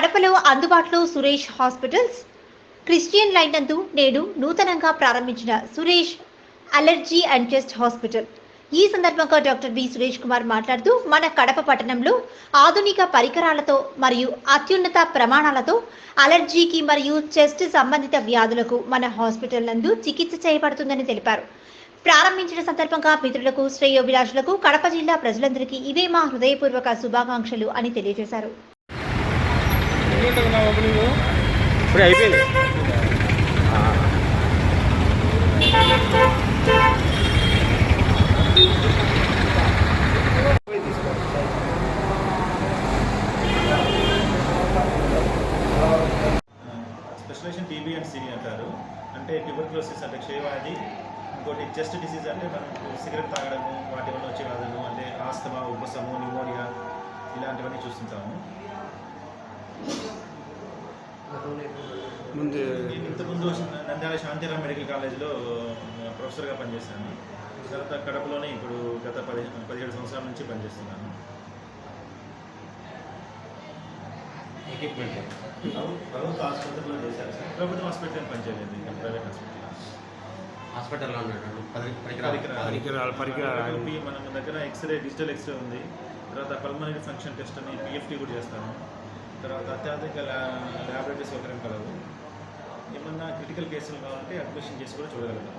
కడపలో అందుబాటులో Suresh hospitals. Christian line నందు నేడు నూతనంగా ప్రారంభించిన Suresh allergy and chest hospital. ఈ సందర్భంగా డాక్టర్ బి సురేష్ కుమార్ మాట్లాడుతూ మన కడప పట్టణంలో ఆధునిక పరికరాలతో మరియు అత్యున్నత ప్రమాణాలతో అలర్జీకి మరియు చెస్ట్ సంబంధిత వ్యాధులకు మన హాస్పిటల్ నందు చికిత్స చేయబడుతుందని తెలిపారు. ప్రారంభించిన సందర్భంగా మిత్రులకు శ్రేయోభిలాషులకు కడప జిల్లా ప్రజలందరికీ ఇవే మా హృదయపూర్వక శుభాకాంక్షలు అని తెలియజేశారు. ఇప్పుడు అయిపోయింది. స్పెషలైజేషన్ టీబీ అండ్ సినీ అంటారు. అంటే ట్యూబర్క్లోసిస్ అంటే క్షయవ్యాధి ఇంకోటి చెస్ట్ డిసీజ్ అంటే మనం సిగరెట్ తాగడము వాటి వల్ల వచ్చే వ్యాధులు అంటే ఆస్తమా ఉబ్బసము న్యూమోనియా ఇలాంటివన్నీ చూస్తుంటాము. ముందు ఇంతకుముందు నంద్యాల శాంతిరామ్ మెడికల్ కాలేజ్లో ప్రొఫెసర్గా పనిచేశాను. తర్వాత కడపలోనే ఇప్పుడు గత పది పదిహేడు సంవత్సరాల నుంచి పనిచేస్తున్నాను. ఎక్విప్మెంట్ ప్రభు- ప్రభుత్వ ఆసుపత్రిలో చేశారు సార్. ప్రభుత్వ హాస్పిటల్ పనిచేయలేదు ఇంకా ప్రైవేట్ హాస్పిటల్ హాస్పిటల్లో ఉన్నటువంటి పరి- పరికరాలు. మన దగ్గర ఎక్స్రే డిజిటల్ ఎక్స్రే ఉంది. తర్వాత పల్మనరీ ఫంక్షన్ టెస్ట్ అని పిఎఫ్టీ కూడా చేస్తాము తర్వాత అత్యాధునిక ల్యా- ల్యాబొరేటరీ సౌకర్యం కలవు. ఏమన్నా క్రిటికల్ కేసులు కావాలంటే అడ్మిషన్ చేసి కూడా చూడగలుగుతాం.